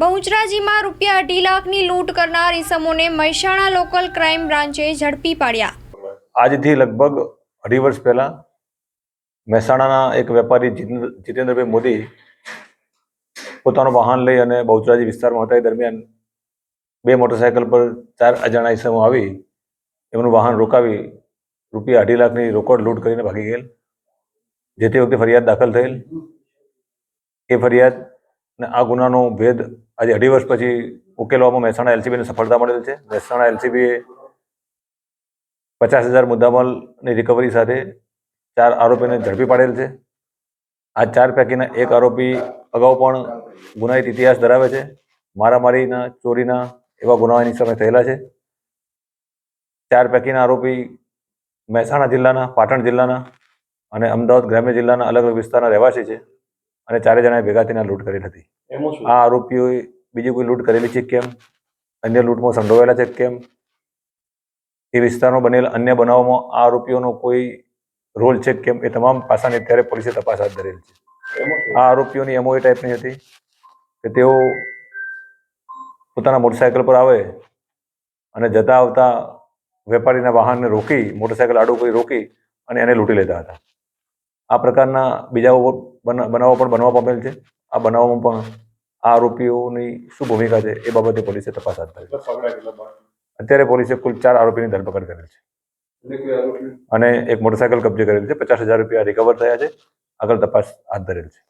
બહુચરાજીમાં રૂપિયા અઢી લાખની લૂંટ કરનાર ઈસમોને મહેસાણા લોકલ ક્રાઇમ બ્રાન્ચે ઝડપી પાડ્યા. આજથી લગભગ અઢી વર્ષ પહેલાં મહેસાણાના એક વેપારી જીતેન્દ્રભાઈ મોદી પોતાનું વાહન લઈ અને બહુચરાજી વિસ્તારમાં હતા. એ દરમિયાન બે મોટરસાયકલ પર ચાર અજાણા ઈસમો આવી એમનું વાહન રોકાવી રૂપિયા અઢી લાખની રોકડ લૂંટ કરીને ભાગી ગયેલ. જે તે વખતે ફરિયાદ દાખલ થયેલ. એ ફરિયાદ ને આ ગુનાનો ભેદ આજે અઢી વર્ષ પછી ઉકેલવામાં મહેસાણા એલસીબીને સફળતા મળેલ છે. મહેસાણા એલસીબીએ પચાસ હજાર મુદ્દામાલની રિકવરી સાથે ચાર આરોપીને ઝડપી પાડેલ છે. આ ચાર પૈકીના એક આરોપી અગાઉ પણ ગુનાહિત ઇતિહાસ ધરાવે છે. મારામારીના, ચોરીના એવા ગુનાઓની સામે થયેલા છે. ચાર પૈકીના આરોપી મહેસાણા જિલ્લાના, પાટણ જિલ્લાના અને અમદાવાદ ગ્રામ્ય જિલ્લાના અલગ અલગ વિસ્તારના રહેવાસી છે. અને ચારે જણાએ ભેગા થઈને લૂંટ કરેલ હતી. આ આરોપીઓએ બીજી કોઈ લૂંટ કરેલી છે કેમ? અન્ય લૂંટમાં સંડોવાયેલા છે કેમ? એ વિસ્તારમાં બનેલ અન્ય બનાવોમાં આ આરોપીઓનો કોઈ રોલ છે કેમ? એ તમામ પાસાને અત્યારે પોલીસે તપાસ હાથ ધરેલ છે. આ આરોપીઓની એમઓ એ ટાઈપની હતી કે તેઓ પોતાના મોટરસાયકલ પર આવે અને જતા આવતા વેપારીના વાહનને રોકી મોટરસાયકલ આડું કોઈ રોકી અને એને લૂંટી લેતા હતા. આ પ્રકારના બીજા બનાવો પણ બનવા પામેલ છે. આ બનાવોમાં પણ આ આરોપીઓની શું ભૂમિકા છે એ બાબતે પોલીસે તપાસ હાથ ધરી અત્યારે પોલીસે કુલ ચાર આરોપીની ધરપકડ કરેલ છે. અને એક મોટરસાયકલ કબજે કરેલ છે. પચાસ હજાર રૂપિયા રિકવર થયા છે. આગળ તપાસ હાથ ધરેલ છે.